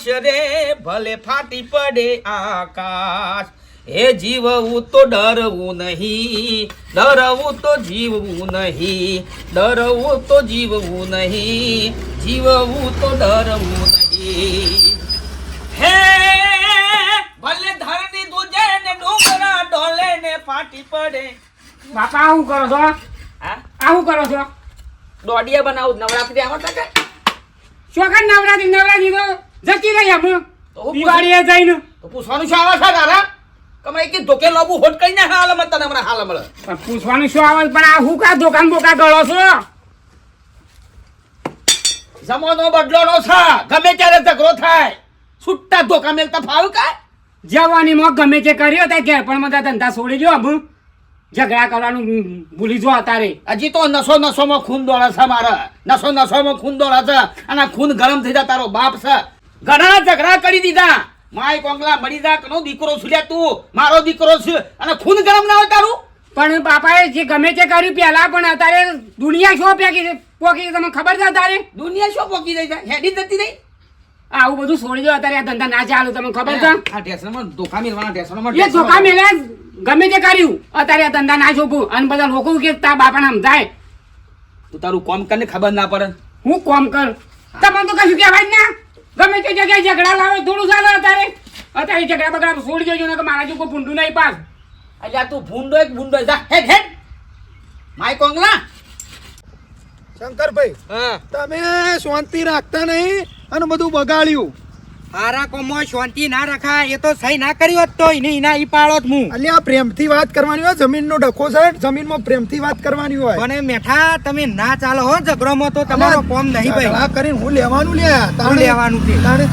આકાશ રે ભલે ફાટી પડે આકાશ. હે જીવવું તો ડરવું નહીં ડરવું તો જીવવું નહીં ડરવું તો જીવવું નહીં જીવવું તો ડરવું નહીં. હે ભલે ધરતી દુજે ને ડુંગરા ડોલે ને ફાટી પડે. બાપા શું કરો છો? હા? આ શું કરો છો? દોડિયા બનાવું નવરાત્રી આવતા કે. શોખન નવરાત્રી? નવરાત્રી તો જતી રહી આમ તો દિવાળીએ જઈને. તો પૂછવાનું શું આવે છે તારા કમાઈ કે ધોકે લોબુ હોટ કઈ ના હાલ મત તને હમણાં હાલ મળે. પણ પૂછવાનું શું આવે પણ આ હું કા દુકાન બોકા ગળો છો? જમાનો બદલોનો છે. ગમે ત્યારે ઝઘડો થાય. છૂટતા ધોકા મેલતા ફાવ કાય જવાની માં ગમે તે કર્યો ત્યાં કે પણ બધા ધંધા છોડી દો અમુ ઝઘડા કરવાનું ભૂલી જો તારે હજી તો નસો નસોમાં ખૂન દોડે છે મારા. નસો નસોમાં ખૂન દોડે છે. અને ખૂન ગરમ થઈ જાય તારો બાપ છે. ઘણા ઝઘડા કરી દીધા. માય કોંગલા મળી જા કનો દીકરો છું તું. મારો દીકરો છે. અને ખૂન ગરમ ના હોય તારું? પણ બાપાએ જે ગમે તે કર્યું પહેલા પણ અત્યારે દુનિયા શું પેકી છે? પોકી છે તમને ખબર છે તારે દુનિયા શું પોકી જાય છે? હેડી જતી રહી? આવું બધું છોડી દો અત્યારે આ ધંધા ના ચાલુ તમને ખબર છે? આ ટેશનમાં ધોકા મેળવાના ટેશનમાં એ ધોકા મેળે ગમે તે કર્યું અત્યારે આ ધંધા ના જોગું અને બધા લોકો કે તા બાપાને સમજાય. તું તારું કોમ કરને ખબર ના પડે. હું કોમ કર? તમને તો કશું કહેવાય ના. ગમે તે જગ્યાએ ઝઘડા લાવે થોડું ચાલે અત્યારે. અત્યારે ઝઘડા બગડા છોડી દેજો ને કે મારા જેવું કોઈ ભૂંડું નહીં પાસ અલ્યા તું ભૂંડો એક ભૂંડો જા હેડ હેડ. માય કોંગલા. શંકરભાઈ હા. તમે શાંતિ રાખતા નહીં અને બધું બગાડ્યું. હારા કોમો શાંતિ ના રખાય એ તો સહી ના કરી હોત તો એને એના ઈ જ હું અલ્યા પ્રેમથી વાત કરવાની હોય જમીનનો ડખો છે જમીનમાં પ્રેમથી વાત કરવાની હોય. અને મેઠા તમે ના ચાલો હો ઝઘડોમાં તો તમારો કોમ નહીં ભાઈ. ઝઘડા કરીને હું લેવાનું લે હું લેવાનું છે. તાણે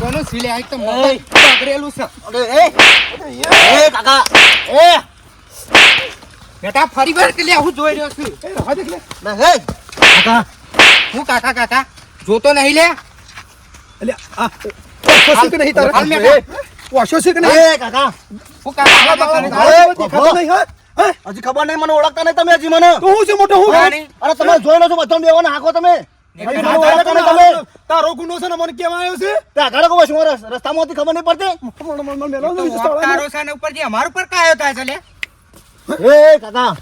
કોનું સિલે? આઈ તો મોટો બગડેલું છે. એ કાકા એ! બેટા ફરી વાર કે હું જોઈ રહ્યો છું. એ રહો દેખ લે. ના હે. કાકા. હું કાકા કાકા? જોતો નહીં લે? એટલે આ ઓછો કે નહીં તારે? હાલ મે એ, કે નહીં? હું કાકા. કાકા કાકા. દેખાતો નહીં, હા? હા? હજી ખબર નહીં મને ઓળખતા નહીં તમે હજી મને. તો હું છે મોટો હું? અરે તમે જોઈ લો છો બધા બેવાને હાકો તમે. તારો ગુનો છે ને મને કેવા આવ્યો છે? આગળ કહો શું રસ- રસ્તામાં ખબર નહીં પડતી. ઉપર જે અમારું પર કાયો થાય છે લે એ કાકા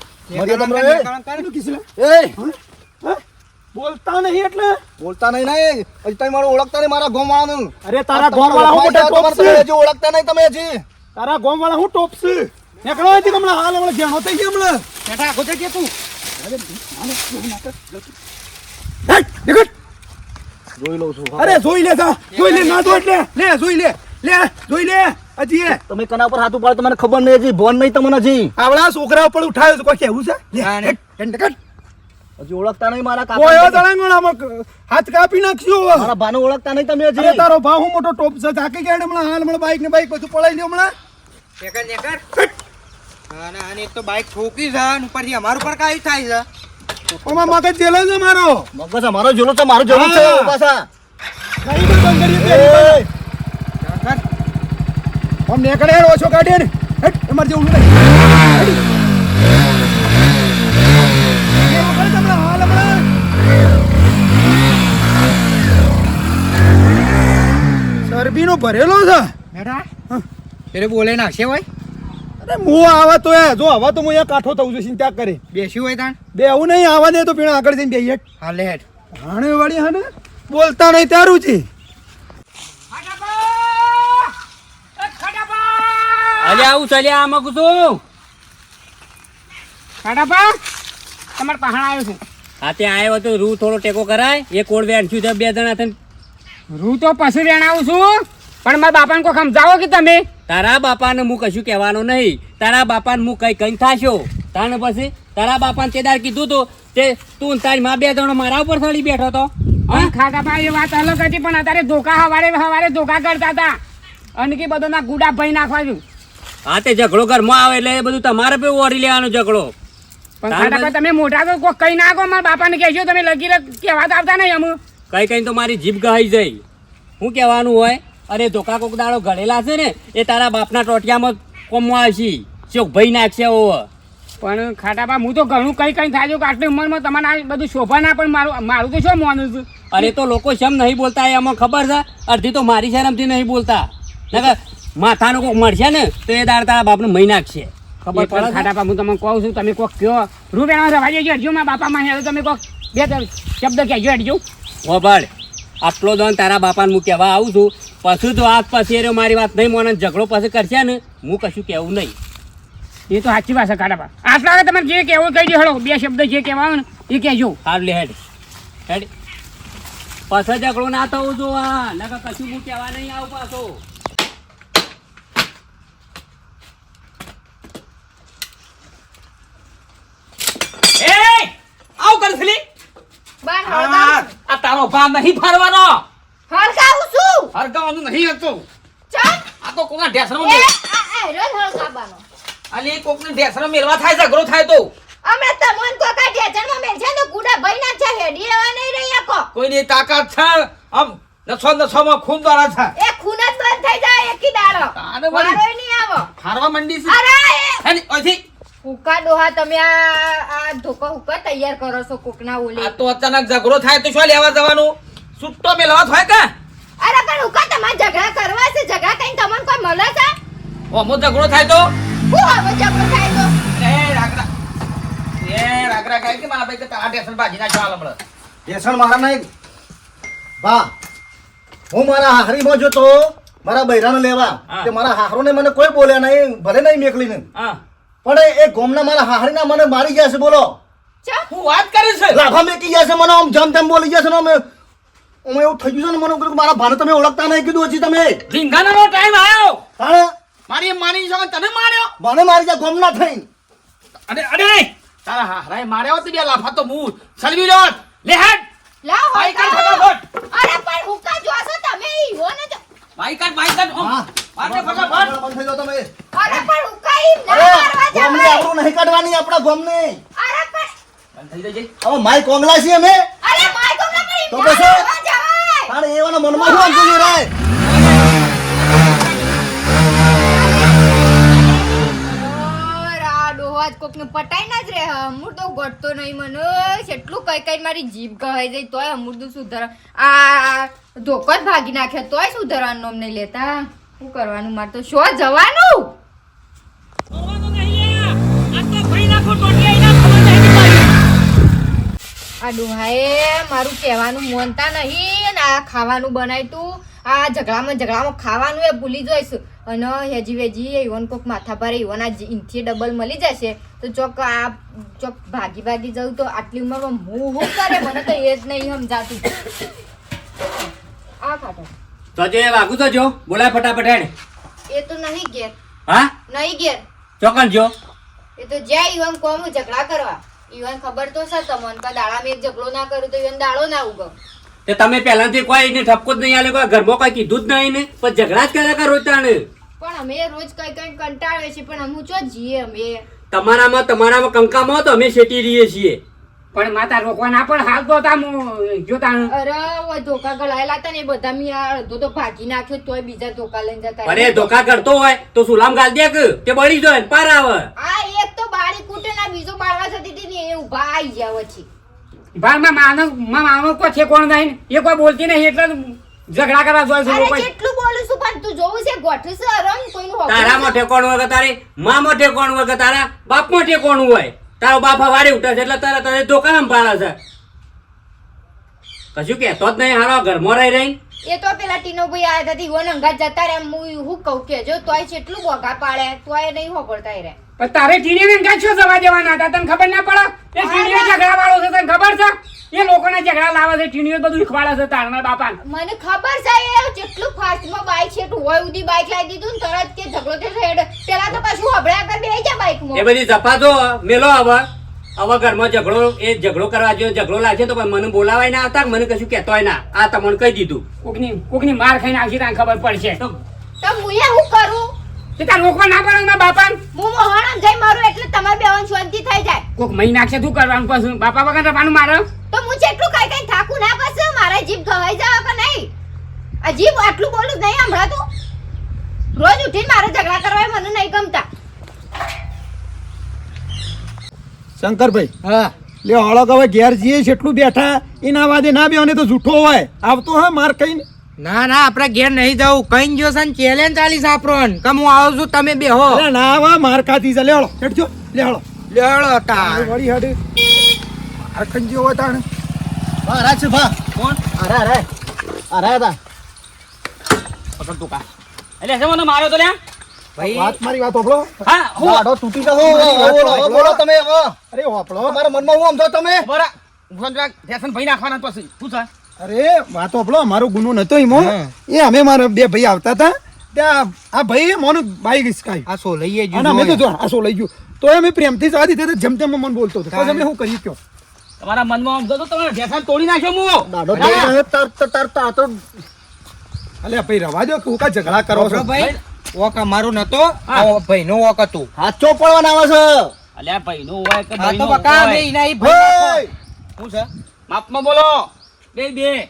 બોલતા નહીં એટલે? બોલતા નહીં નહીં. હજી તમે મારું ઓળખતા નહીં મારા ગામ વાળાનું અરે તારા ગામ વાળા હું મોટા હજી ઓળખતા નહીં તમે હજી. તારા ગામ વાળા હું ટોપ છું નીકળો કે હમણાં. હાલ હમણાં ઘેણો થઈ ગયો હમણાં. બેટા ગોતે કે તું. હેટ, નીકળ. જોઈ લઉં છું અરે જોઈ લે જા. જોઈ લે ના જોઈ લે લે જોઈ લે. લે જોઈ લે. હજી એ. તમે કના હાથ ઉપાડો મને ખબર નહીં હજી ભોન નહીં તમને હજી. આવડા છોકરા ઉપર ઉઠાયો કોઈ કેવું છે. હજી ઓળખતા નહીં મારા કાકા હાથ કાપી નાખ્યો. મારા ભાને ઓળખતા નહીં તમે હજી. તારો ભાવ હું મોટો ટોપ છે ઝાકી ગયા હમણાં હાલ હમણાં બાઈક ને બાઈક બધું પડાઈ લ્યો હમણાં. નેકર નેકર અને આને એક તો બાઈક ઠોકી છે અને ઉપરથી અમારું કાઈ થાય છે? ઓમાં મગજ જેલો છે મારો. મગજ મારો જોલો છે મારો જોલો છે પાછા બંધ. આમ નીકળે યાર, ઓછો કાઢીએ ને. હેટ, અમારે જેવું નહીં. ચરબી નો ભરેલો છે. બેટા એટલે બોલે નાખશે ભાઈ. અરે હું આવા તો જો આવા તો હું અહીંયા કાઠો થઉં છું ચિંતા કરી. બેસી હોય તાણ? બે આવું નહીં આવા દે તો પીણા આગળ જઈને બેહીએ. હાલે હેઠ હાણે વાળી હા ને? બોલતા નહીં તારું છે અલ્યા આવું ચલ્યા આમાં કુતું કાઢાપા તમારે પહાણ આવ્યો છું. હા આવ્યો તો રૂ થોડો ટેકો કરાય. એ કોડ વેણશું છે બે જણા થઈને. હું તો પશુ રેણ આવું છું. પણ મારા બાપાને કોઈ સમજાવો કે તમે? તારા બાપાને હું કશું કહેવાનો નહીં. તારા બાપાને હું કઈ કઈ થાશો. તાને પછી તારા બાપાને તે કીધું તું તે તું તારી માં બે જણો મારા ઉપર ચડી બેઠો તો. ખાટાપા એ વાત અલગ હતી પણ અત્યારે ધોકા હવારે હવારે ધોકા કરતા હતા. અને કે બધો ના ગુડા ભાઈ નાખવા છું હા તે ઝઘડો ઘરમાં આવે એટલે એ બધું તમારે પેલું ઓરી લેવાનો ઝઘડો. પણ તમે મોટા તો કોઈ કઈ નાખો મારા બાપાને કહેજો તમે લગી કહેવા આવતા નહીં અમુ કઈ કઈ તો મારી જીભ ગહાઈ જઈ. શું કહેવાનું હોય અરે ધોકા કોક દાડો ઘડેલા છે ને એ તારા બાપના ટોટિયામાં કોમવા આવશે. ચોક ભાઈ નાખશે ઓવ. પણ ખાટાબા હું તો ઘણું કઈ કઈ થાય છે કે આટલી ઉંમરમાં તમારે આ બધું શોભા ના પણ મારું મારું તો શું માનું છું? અરે તો લોકો શેમ નહીં બોલતા એ અમને ખબર છે? અડધી તો મારી શરમથી નહીં બોલતા. માથાનું કોક મળશે ને તો એ દાડ તારા બાપને મહી નાખશે. ખબર પડે ખાટા હું તમને કહું છું તમે કોક કયો. રૂપિયા રવા જજો હટજો મારા બાપા માં તમે કોક બે શબ્દ કહેજો હટજો વભાડ આટલો દોન તારા બાપાને હું કહેવા આવું છું. પછી તો આજ પછી એ મારી વાત નહીં મોને ઝઘડો પછી કરશે ને હું કશું કહેવું નહીં. એ તો સાચી વાત છે ખાટાબા આટલા તમારે જે કહેવું કહી દો હળો બે શબ્દ જે કહેવા ને એ કહેજો. હાર લે હેડ. હેડ. પછી ઝઘડો ના થવું જો આ નકર કશું હું કહેવા નહીં આવું પાછો. એ આવ કરસલી બાર હળગાવું આ તારો ભા નહીં ફરવાનો હળગાવું છું. હરગાવાનું નહીં હતું. ચાલ આ તો કોના ઢેસરમાં એ મેલ આ આ રોજ હળગાવવાનો. અલી કોકને ઢેસરમાં મેલવા થાય ઝઘડો થાય તો. અમે તમોન કોકા ઢેચણમાં મેલ છે તો ગુડા ભઈ ના છે હેડી એવા નહીં રહી આકો કોઈની તાકાત છે. આમ નસો નસોમાં ખૂન દ્વારા છે. એ ખૂન જ બંધ થઈ જાય એકી દાડો. તારે મારો નહીં આવો. હારવા મંડી છે અરે ઓયથી. હુકા ડોહા તમે આ આ ધોકા હુકા તૈયાર કરો છો કોકના ઓલે? આ તો અચાનક ઝઘડો થાય તો શું લેવા જવાનું? છૂટો મેલવા થાય કે? અરે પણ હુકા તમાર ઝઘડા કરવા છે ઝઘડા કઈ તમને કોઈ મળે છે? ઓમો ઝઘડો થાય તો? હું હવે ઝઘડો થાય તો? એ રાગરા. એ રાગરા કહે કે મારા ભાઈ કે તારા ઢેસણ ભાજી ના ચાલ હમણાં. વ્યસન મારા નહીં. બા હું મારા હાહરીમાં જોતો મારા બૈરાને લેવા કે મારા હાહરોને મને કોઈ બોલ્યા નહીં ભલે નહીં મેકલી હા. પણ એ- ગોમના મારા હાહરીના મને મારી ગયા છે બોલો. ચા? હું વાત કરીશ લાફા મેકી ગયા છે મને આમ જમ તેમ બોલી ગયા છે ને અમે. અમે એવું થઈ ગયું છે ને મને કીધું મારા ભાને તમે ઓળખતા નહીં કીધું હજી તમે. રીંગણાનો ટાઈમ આવ્યો તાણે? મારી એમ માની છો તને માર્યો? મને મારી ગયા ગોમના થઈ અરે અરે તારા હાહરાએ માર્યો તો બે લાફા તો હું સલવી લો લે હટ લાવ હળગાવો. અરે પણ હુકા જોશો તમે ઈવો ને બાઈકર ઓમ. હા. મારને ફટાફટ બંધ થઈ જાઓ તમે. અરે પણ હુકા ના મારવા ગોમની જવાય આબરૂ નહીં કાઢવાની આપણા ગોમની. અરે પણ બંધ થઈ જજે. હવે માય કોંગલા છીએ અમે. અરે માય તો એવાના મનમાં શું જ કોકને પટાઈ ના જ રે ગોઠતો નહીં મને. કેટલું કઈ કઈ મારી જીભ કહાઈ જાય તોય હમુર તો સુધાર આ ધોકો જ ભાગી નાખે તોય સુધરવાનું અમને નહીં લેતા. શું કરવાનું? મારે તો શો, જવાનું? આ ડોહાએ મારું કહેવાનું મોનતા નહીં ને આ ખાવાનું બનાવ્યું તું આ ઝઘડામાં ઝઘડામાં ખાવાનું એ ભૂલી જઈશું. અને હેજી વેજી ઈવન કોક માથા પર ઈવન આ ઇંથી ડબલ મળી જશે. તો ચોક આ ચોક ભાગી ભાગી જવું તો આટલી ઉંમરમાં હું કરે? મને તો એ જ નહીં સમજાતું. આ ખાટો તો જે વાગુ તો જો. બોલાય ફટાફટ હેડ. એ તો નહીં ગેર હા? નહીં ગેર ચોકન જો? એ તો જ્યાં ઈવન કોમ ઝઘડા કરવા. ઈવન ખબર તો છે તમને. કે દાડામાં એક ઝઘડો ના કરું તો ઈવન દાડો ના ઉગમ. તે તમે પહેલાથી કોઈ એને ઠપકો જ નહીં આલે કોઈ ઘરમાં કોઈ કીધું જ નહીં ને પણ ઝઘડા જ કર્યા કરો તાણે. પણ અમે રોજ કઈ કઈ કંટાળે છે પણ અમુ ચો જીએ અમે. તમારામાં તમારામાં કંકામાં તો અમે શેટી રહીએ છીએ. પણ માતા રોકવા ના પણ હાલ તો તા જોતા અરે ઓય ધોકા ગળાયેલા હતા ને બધા મી આ અડધો તો ભાગી નાખ્યો તોય બીજા ધોકા લઈને જતા અરે ધોકા કરતો હોય તો સુલામ ગાલ દે કે? તે બળી જાય ને પાર આવે? આ એક તો બાળી કૂટે ના બીજો બાળવા જતી હતી ને એ ઊભા આઈ ગયા પછી ભાઈ માં માનો માં માનો કો છે કોણ નહીં એ કોઈ બોલતી નહીં એટલે ઝઘડા કરવા જોઈએ છે અરે લોકો કેટલું બોલું છું પણ તું જોવું છે ગોઠવું છે અરમ કોઈનું તારા મોઢે કોણ ઠેકોણું હોય કે તારી? મામાં ઠેકોણું હોય તારા? બાપ બાપમાં કોણ હોય? તારો બાપા વાડી ઉઠે છે એટલે તારે તારે દુકાન પાડે છે. કશું કહેતો જ નહીં હારો ઘરમાં રહી રહી એ તો પેલા ટીનો ભાઈ આયા હતા ઈવન અંગાત જતા રે હું હું કહું કે જો તોય કેટલું બોગા પાડે, તોય નહીં હોપડતા રે પણ તારે ટીણીને છો જવા દેવાના હતા? તને ખબર ના પડે? એ ટીણીઓ ઝઘડા વાળો છે તને ખબર છે? એ લોકોના ઝઘડા લાવે છે ટીણીઓ બધું ખવાડે છે તારના બાપા મને ખબર છે એ કેટલું ફાસ્ટમાં બાઈક છે તું હોય ઉધી બાઈક લાવી દીધું ને તરત કે ઝઘડો થયો હેડ પેલા તો પાછું હબળ્યા કર બેહી જા એ બધી જપાતો મેલો હવે. હવે ઘરમાં ઝઘડો એ ઝઘડો કરવા જો ઝઘડો લાગશે તો મને બોલાવાય ના આવતા મને કશું કહેતોય ના. આ તમને કહી દીધું. કોકની કોકની માર ખાઈને આવશે તને ખબર પડશે. તો તો મુએ હું કરું? તે તાર રોકવા ના પડે મારા બાપા હું મોહણ જઈ મારું એટલે તમારે બેવાન શાંતિ થઈ જાય. કોક મહી નાખશે શું કરવાનું પછી? બાપા વગર રવાનું મારે? તો હું જેટલું કઈ કઈ થાકું ના પછી મારા જીભ ગવાઈ જાવ કે નહીં? આ જીભ આટલું બોલું નહીં હમણાં તું. રોજ ઉઠીને મારે ઝઘડા કરવા મને નહીં ગમતા. શંકરભાઈ હા. લે હળો હવે ઘેર જઈએ છે એટલું બેઠા એના વાદે ના બેવાને તો જૂઠો હોય. આવતો હા માર કઈ ના ના આપણે ઘેર નહીં જવું. કઈ ગયો છે ચેલેન્જ ચાલી આપણો કમ હું આવું છું તમે બે હો. ના આવા માર ખાતી છે. લે ચડજો હેઠજો. લે હળો. લેવડો તાર વળી હેડ. આ ખાઈ હોય તાણ. ભા અરે છે ભા. કોણ? અરે અરે અરે તા પકડ તું કા. એટલે છે મને માર્યો તો લ્યા? ભાઈ. વાત મારી વાત હા હું લાડો તૂટી ગયો. બોલો તમે હવે. અરે હોપળો તમારા મનમાં હું સમજો તમે? બરા ઊંઘવાનું ફેશન ભાઈ નાખવાના પછી. શું છે? અરે વાતો આપણો મારો ગુનો નતો એમો એ અમે મારા બે ભાઈ આવતા હતા. ત્યાં આ ભાઈ મોનું બાઈક હિસકાઈ આ સો લઈએ અને અમે તો જો આસો લઈ ગયું. તો અમે પ્રેમથી જવા દીધા તે જેમ તેમ મને બોલતો હતો. પછી અમે શું કરી કયો? તમારા મનમાં આમ તો તમે ફેશન તોડી નાખ્યો મુ દાડો તૂટી ગયો, તર તર તર તર તો અલે ભાઈ રવા દો કે હું કા ઝઘડા કરો છો? ભાઈ. વોક અમારો નતો ભાઈ નો ઓક હતું. હાચો પડવાના આવે છે? અલ્યા ભાઈ નો હોય કે ભાઈ નો બકા હોય. બે ઈના ઈ ભાઈ! હું શું છે? માપમાં બોલો. બે બે.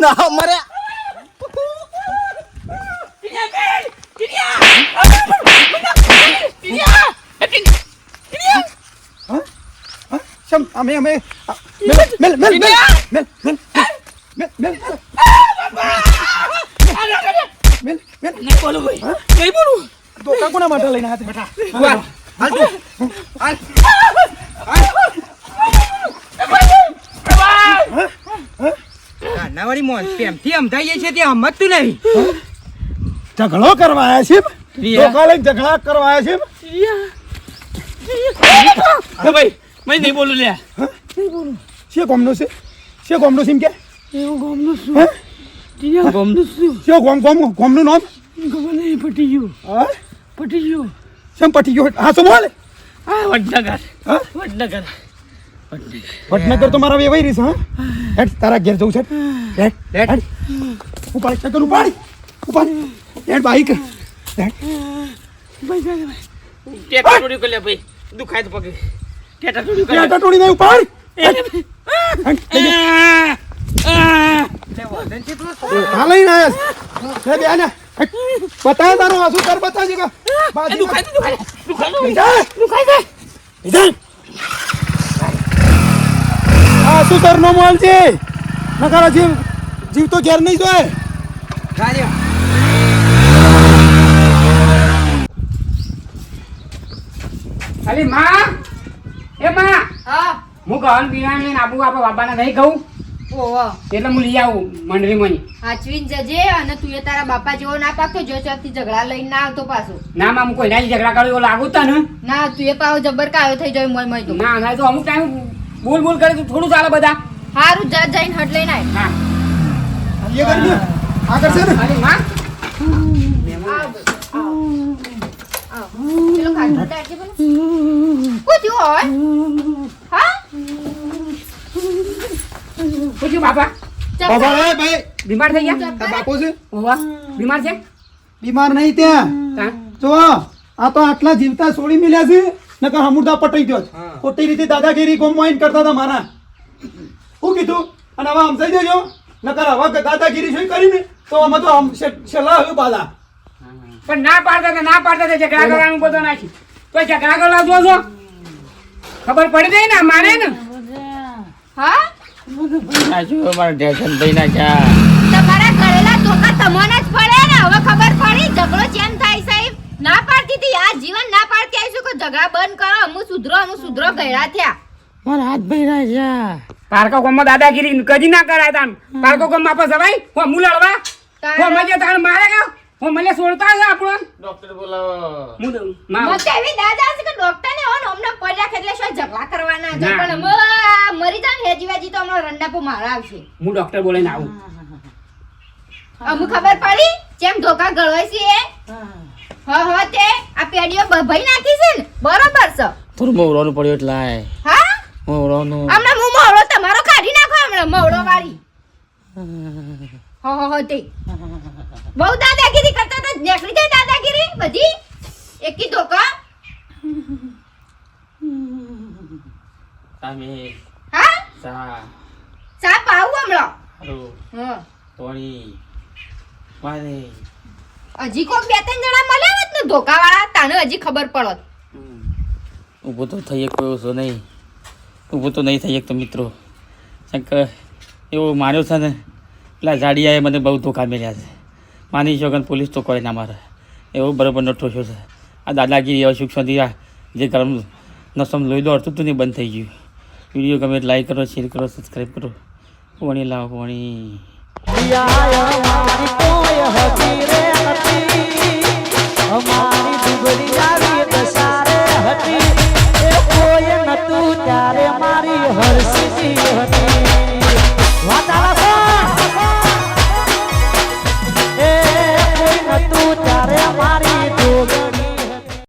ના મરે અમે અમે મેલ મેલ મેલ મેલ મેલ મેલ મેલ બોલું ભાઈ. કઈ બોલું? ધોકા કોના માટે લઈને હાથે? હાલ. તું. હાલ. કાનાવાળી મોન પ્રેમથી સમજાઈએ છે તે સમજતું નહીં ઝઘડો કરવા આવ્યા છે. ધોકા લઈને ઝઘડા કરવા આવ્યા છે ભાઈ મેં નહીં બોલું લ્યા. છે ગોમનો છે? છે ગોમનો છે એમ કે? હે? ગમનું શું? છે ગોમ ગોમ ગોમનું નામ? ખબર નહીં પટી ગયું. હા? પટી ગયું. શેમ પટી ગયો? હા શું બોલે? હા વડનગર. હા? વડનગર. વડનગર તો મારા વેવાઈ રહીશ હા? હેડ તારા ઘેર જવું છે હેડ. હેડ ઉપાડી ચક્કર ઉપાડી. ઉપાડી. હેડ બાઈક. હેડ. ટેટા ચોરી કરી લે ભાઈ દુખાય તો પગે. ટેટા કરી ટેટા તોડી નહીં ઉપાડ હેડ. લઈને આવ્યા છે. બે આને. બતાય તારો આંસુ કર બતાજે કે. બાજી દુખાય લઈ જા. લઈ જા. આંસુ સર નો મોલ છે. નકારા જીવ જીવ તો ઘેર નહીં જોય. રાજો અલી માં એ માં. હા. હું ગહન બિરાણ લઈને આબુ આપે બાબાને નહીં કહું એટલે હું લઈ આવું મંડળીમાં હાચવીને જજે અને તું એ તારા બાપા જેવો ના પાકતો જો ચોકથી ઝઘડા લઈને ના આવતો પાછો. ના મામ કોઈ ના ઝઘડા કર્યો એવો લાગુ તને ના? તું એ પાછો જબર કાયો થઈ જાય મોય મોય તો. ના ના તો અમુક ટાઈમ બોલ બોલ કરે તું થોડું ચાલે બધા. હારું જા જઈને હટ લઈને આય. હા. એ કરી દે. આગળ છે ને? અલી માં. પેલો ખાટલો ડાળજે પેલો. શું થયું હોય હા પૂછ્યું બાપા? બાપા રે ભાઈ બીમાર થઈ ગયા? બાપુ છે? ઓવા બીમાર છે? બીમાર નહીં ત્યાં. જો આ તો આટલા જીવતા છોડી મિલ્યા છે નકર હમુરદા પટાઈ ગયો ખોટી રીતે દાદાગીરી ગોમવાઈન કરતા હતા મારા. શું કીધું અને હવે સમજાઈ દેજો. નકર હવે દાદાગીરી શું કરીને તો અમે તો આમ શે- છેલ્લા હવે બાલા પણ ના પાડતા હતા ના પાડતા હતા ઝઘડા કરવાનું બધો નાખી. તો ઝઘડા કરવા જો ખબર પડી ગઈ ને મારે ને? હા? નાખ્યું અમારા ટેશન ભાઈ નાખ્યા તમારા કરેલા ધોકા તમને જ પડે ને? હવે ખબર પડી ઝઘડો ચેમ થાય સાહેબ. ના પાડતી હતી. આ જીવન ના પાડતી આવીશું કે ઝઘડા બંધ કરો. અમુ સુધરો અમુ સુધરો ગયડા થયા. મારા હાથ ભાઈ નાખ્યા પારકો ગામમાં દાદાગીરી કદી ના કરાય તાન. પારકો ગામમાં જવાય હું મું લડવા. હું મજે તાણ મારે ગયો હું મને છોડતા છે આપણો. ડોક્ટર બોલાવો. હું માં મત એવી દાદા છે કે ડોક્ટર ને ઓન અમને પડ્યા એટલે શું ઝઘડા કરવાના છે? પણ અમે મરી જાય ને હેજી વેજી તો હમણાં રંડાપો મારા આવશે. હું ડોક્ટર બોલાઈને આવું. અમુ ખબર પડી? જેમ ધોકા ગળવાય છે એ. હ હ. તે આ પેડીઓ ભઈ નાખી છે ને? બરોબર છે. થોડું મોવરાનું પડ્યું એટલે હા? મોવરાનું હમણાં હું મોવડો તમારો કાઢી નાખો હમણાં મોવડો વાળી. હો. હો હો તે. બહુ દાદાગીરી કરતા તો નીકળી જાય દાદાગીરી બધી? એકી ધોકા? તમે સા સાપ આવું હમણાં? હા. પાણી હજી કોક બે ત્રણ જણા મળ્યા હોત ને ધોકાવાળા તાને હજી ખબર પડત. ઊભો તો થઈ એક કોઈ ઓછો નહીં. ઊભો તો નહીં થઈ એક તો મિત્રો. શંકર એવો માર્યો છે ને પેલા જાડિયાએ મને બહુ ધોકા મેળ્યા છે. માની શકો ને પોલીસ તો કોઈ ના મારે. એવો બરાબરનો ઠોસ્યો છે. આ દાદાગીરી શાંતિ આ જે ગરમ નસમ લોહી દોડતું હતું ને બંધ થઈ ગયું. વીડિયો ગમે લાઈક કરો શેર કરો સબસ્ક્રાઈબ કરો. વણી લાવો, વણી. મારી હરસી હતી વાતાવરણ